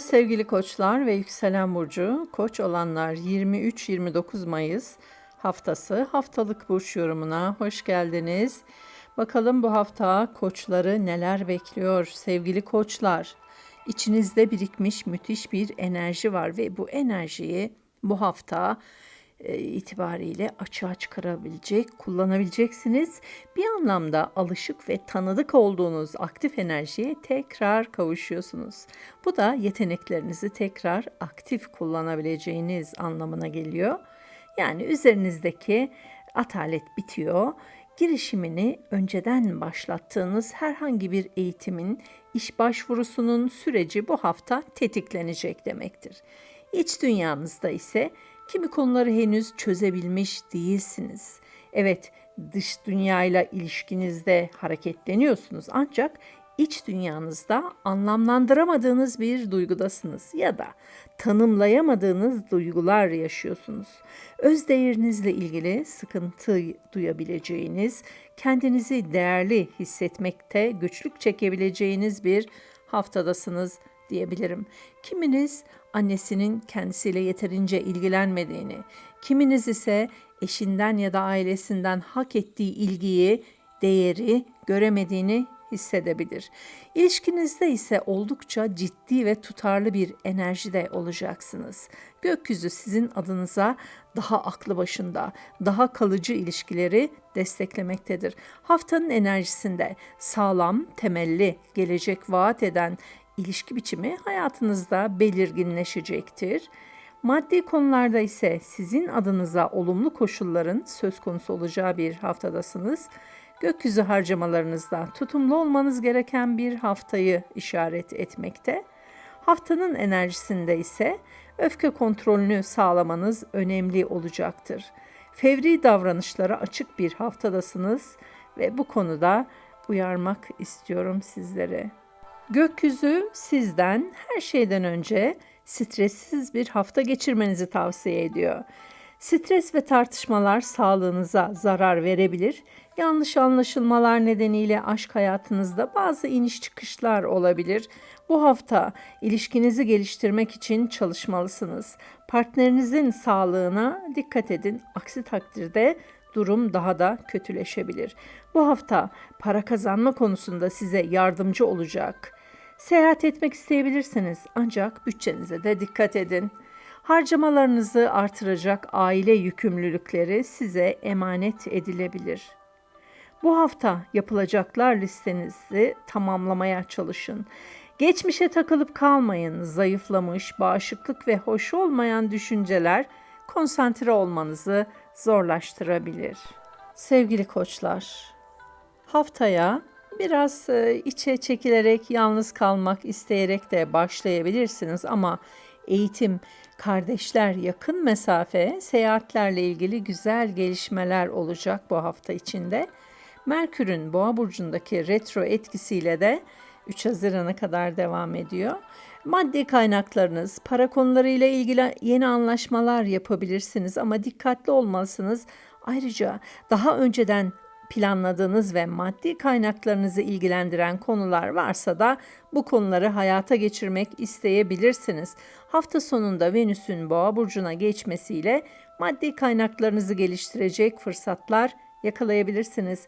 Sevgili koçlar ve yükselen burcu. Koç olanlar 23-29 Mayıs haftası haftalık burç yorumuna hoş geldiniz. Bakalım bu hafta koçları neler bekliyor sevgili koçlar. İçinizde birikmiş müthiş bir enerji var ve bu enerjiyi bu hafta itibariyle açığa çıkarabilecek, kullanabileceksiniz. Bir anlamda alışık ve tanıdık olduğunuz aktif enerjiye tekrar kavuşuyorsunuz. Bu da yeteneklerinizi tekrar aktif kullanabileceğiniz anlamına geliyor. Yani üzerinizdeki atalet bitiyor. Girişimini önceden başlattığınız herhangi bir eğitimin, iş başvurusunun süreci bu hafta tetiklenecek demektir. İç dünyanızda ise kimi konuları henüz çözebilmiş değilsiniz. Evet, dış dünyayla ilişkinizde hareketleniyorsunuz ancak iç dünyanızda anlamlandıramadığınız bir duygudasınız ya da tanımlayamadığınız duygular yaşıyorsunuz. Öz değerinizle ilgili sıkıntı duyabileceğiniz, kendinizi değerli hissetmekte güçlük çekebileceğiniz bir haftadasınız diyebilirim. Kiminiz annesinin kendisiyle yeterince ilgilenmediğini, kiminiz ise eşinden ya da ailesinden hak ettiği ilgiyi, değeri göremediğini hissedebilir. İlişkinizde ise oldukça ciddi ve tutarlı bir enerjide olacaksınız. Gökyüzü sizin adınıza daha aklı başında, daha kalıcı ilişkileri desteklemektedir. Haftanın enerjisinde sağlam, temelli, gelecek vaat eden ilişki biçimi hayatınızda belirginleşecektir. Maddi konularda ise sizin adınıza olumlu koşulların söz konusu olacağı bir haftadasınız. Gökyüzü harcamalarınızda tutumlu olmanız gereken bir haftayı işaret etmekte. Haftanın enerjisinde ise öfke kontrolünü sağlamanız önemli olacaktır. Fevri davranışlara açık bir haftadasınız ve bu konuda uyarmak istiyorum sizlere. Gökyüzü sizden her şeyden önce stressiz bir hafta geçirmenizi tavsiye ediyor. Stres ve tartışmalar sağlığınıza zarar verebilir. Yanlış anlaşılmalar nedeniyle aşk hayatınızda bazı iniş çıkışlar olabilir. Bu hafta ilişkinizi geliştirmek için çalışmalısınız. Partnerinizin sağlığına dikkat edin. Aksi takdirde durum daha da kötüleşebilir. Bu hafta para kazanma konusunda size yardımcı olacak. Seyahat etmek isteyebilirsiniz ancak bütçenize de dikkat edin. Harcamalarınızı artıracak aile yükümlülükleri size emanet edilebilir. Bu hafta yapılacaklar listenizi tamamlamaya çalışın. Geçmişe takılıp kalmayın. Zayıflamış, bağışıklık ve hoş olmayan düşünceler konsantre olmanızı zorlaştırabilir. Sevgili koçlar, haftaya biraz e, içe çekilerek, yalnız kalmak isteyerek de başlayabilirsiniz ama eğitim, kardeşler, yakın mesafe, seyahatlerle ilgili güzel gelişmeler olacak bu hafta içinde. Merkür'ün Boğa burcundaki retro etkisiyle de 3 Haziran'a kadar devam ediyor. Maddi kaynaklarınız, para konularıyla ilgili yeni anlaşmalar yapabilirsiniz ama dikkatli olmalısınız. Ayrıca daha önceden planladığınız ve maddi kaynaklarınızı ilgilendiren konular varsa da bu konuları hayata geçirmek isteyebilirsiniz. Hafta sonunda Venüs'ün Boğa burcuna geçmesiyle maddi kaynaklarınızı geliştirecek fırsatlar yakalayabilirsiniz.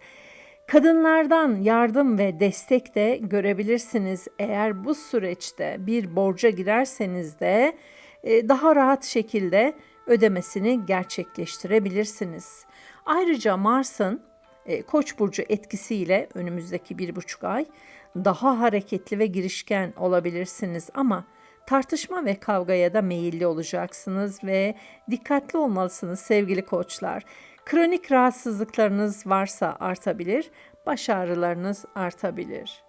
Kadınlardan yardım ve destek de görebilirsiniz. Eğer bu süreçte bir borca girerseniz de e, daha rahat şekilde ödemesini gerçekleştirebilirsiniz. Ayrıca Mars'ın e, Koç burcu etkisiyle önümüzdeki bir buçuk ay daha hareketli ve girişken olabilirsiniz ama tartışma ve kavgaya da meyilli olacaksınız ve dikkatli olmalısınız sevgili koçlar. Kronik rahatsızlıklarınız varsa artabilir, baş ağrılarınız artabilir.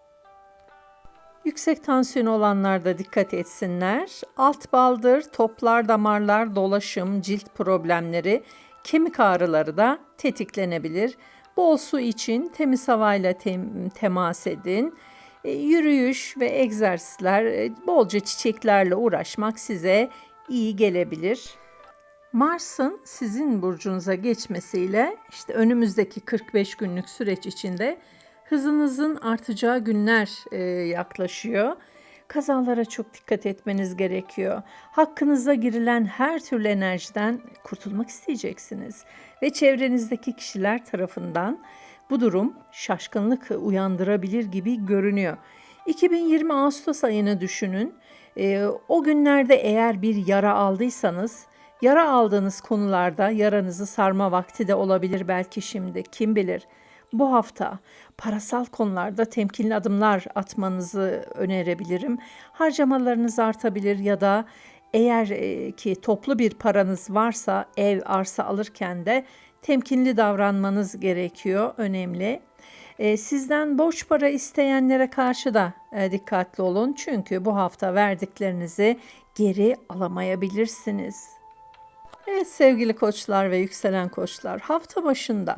Yüksek tansiyon olanlar da dikkat etsinler. Alt baldır, toplar, damarlar, dolaşım, cilt problemleri, kemik ağrıları da tetiklenebilir. Bol su için temiz havayla tem- temas edin. E, yürüyüş ve egzersizler, e, bolca çiçeklerle uğraşmak size iyi gelebilir. Mars'ın sizin burcunuza geçmesiyle işte önümüzdeki 45 günlük süreç içinde hızınızın artacağı günler e, yaklaşıyor. Kazalara çok dikkat etmeniz gerekiyor. Hakkınıza girilen her türlü enerjiden kurtulmak isteyeceksiniz ve çevrenizdeki kişiler tarafından bu durum şaşkınlık uyandırabilir gibi görünüyor. 2020 Ağustos ayını düşünün. Ee, o günlerde eğer bir yara aldıysanız, yara aldığınız konularda yaranızı sarma vakti de olabilir belki şimdi, kim bilir. Bu hafta parasal konularda temkinli adımlar atmanızı önerebilirim. Harcamalarınız artabilir ya da eğer e, ki toplu bir paranız varsa ev, arsa alırken de temkinli davranmanız gerekiyor, önemli. E, sizden borç para isteyenlere karşı da e, dikkatli olun çünkü bu hafta verdiklerinizi geri alamayabilirsiniz. Evet sevgili koçlar ve yükselen koçlar hafta başında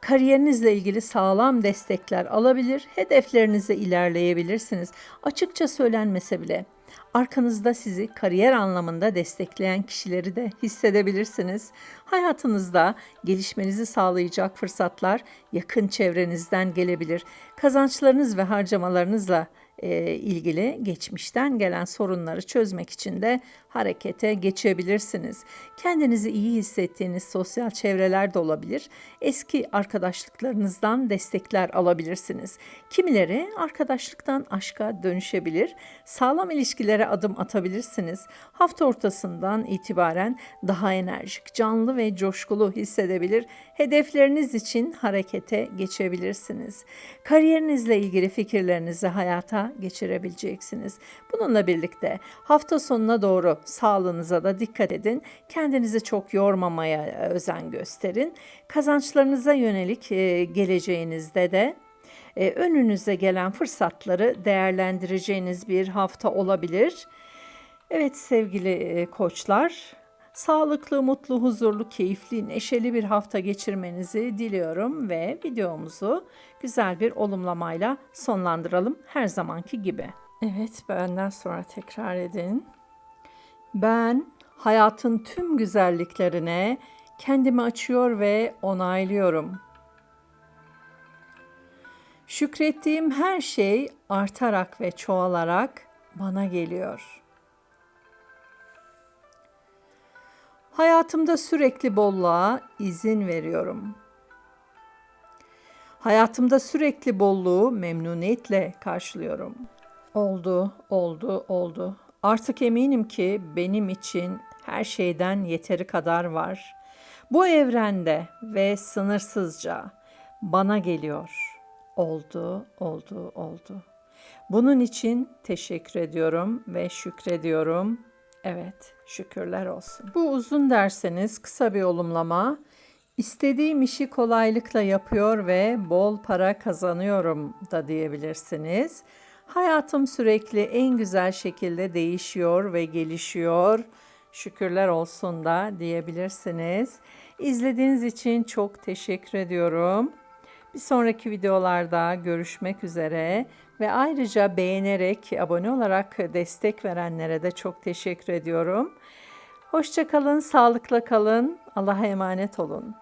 kariyerinizle ilgili sağlam destekler alabilir, hedeflerinize ilerleyebilirsiniz. Açıkça söylenmese bile arkanızda sizi kariyer anlamında destekleyen kişileri de hissedebilirsiniz. Hayatınızda gelişmenizi sağlayacak fırsatlar yakın çevrenizden gelebilir. Kazançlarınız ve harcamalarınızla e, ilgili geçmişten gelen sorunları çözmek için de harekete geçebilirsiniz. Kendinizi iyi hissettiğiniz sosyal çevreler de olabilir. Eski arkadaşlıklarınızdan destekler alabilirsiniz. Kimileri arkadaşlıktan aşka dönüşebilir. Sağlam ilişkilere adım atabilirsiniz. Hafta ortasından itibaren daha enerjik, canlı ve coşkulu hissedebilir. Hedefleriniz için harekete geçebilirsiniz. Kariyerinizle ilgili fikirlerinizi hayata geçirebileceksiniz. Bununla birlikte hafta sonuna doğru sağlığınıza da dikkat edin. Kendinizi çok yormamaya özen gösterin. Kazançlarınıza yönelik e, geleceğinizde de e, önünüze gelen fırsatları değerlendireceğiniz bir hafta olabilir. Evet sevgili e, koçlar, sağlıklı, mutlu, huzurlu, keyifli, neşeli bir hafta geçirmenizi diliyorum ve videomuzu güzel bir olumlamayla sonlandıralım her zamanki gibi. Evet, benden sonra tekrar edin. Ben hayatın tüm güzelliklerine kendimi açıyor ve onaylıyorum. Şükrettiğim her şey artarak ve çoğalarak bana geliyor. Hayatımda sürekli bolluğa izin veriyorum. Hayatımda sürekli bolluğu memnuniyetle karşılıyorum. Oldu, oldu, oldu. Artık eminim ki benim için her şeyden yeteri kadar var. Bu evrende ve sınırsızca bana geliyor. Oldu, oldu, oldu. Bunun için teşekkür ediyorum ve şükrediyorum. Evet, şükürler olsun. Bu uzun derseniz kısa bir olumlama. İstediğim işi kolaylıkla yapıyor ve bol para kazanıyorum da diyebilirsiniz. Hayatım sürekli en güzel şekilde değişiyor ve gelişiyor. Şükürler olsun da diyebilirsiniz. İzlediğiniz için çok teşekkür ediyorum. Bir sonraki videolarda görüşmek üzere ve ayrıca beğenerek, abone olarak destek verenlere de çok teşekkür ediyorum. Hoşçakalın, sağlıkla kalın, Allah'a emanet olun.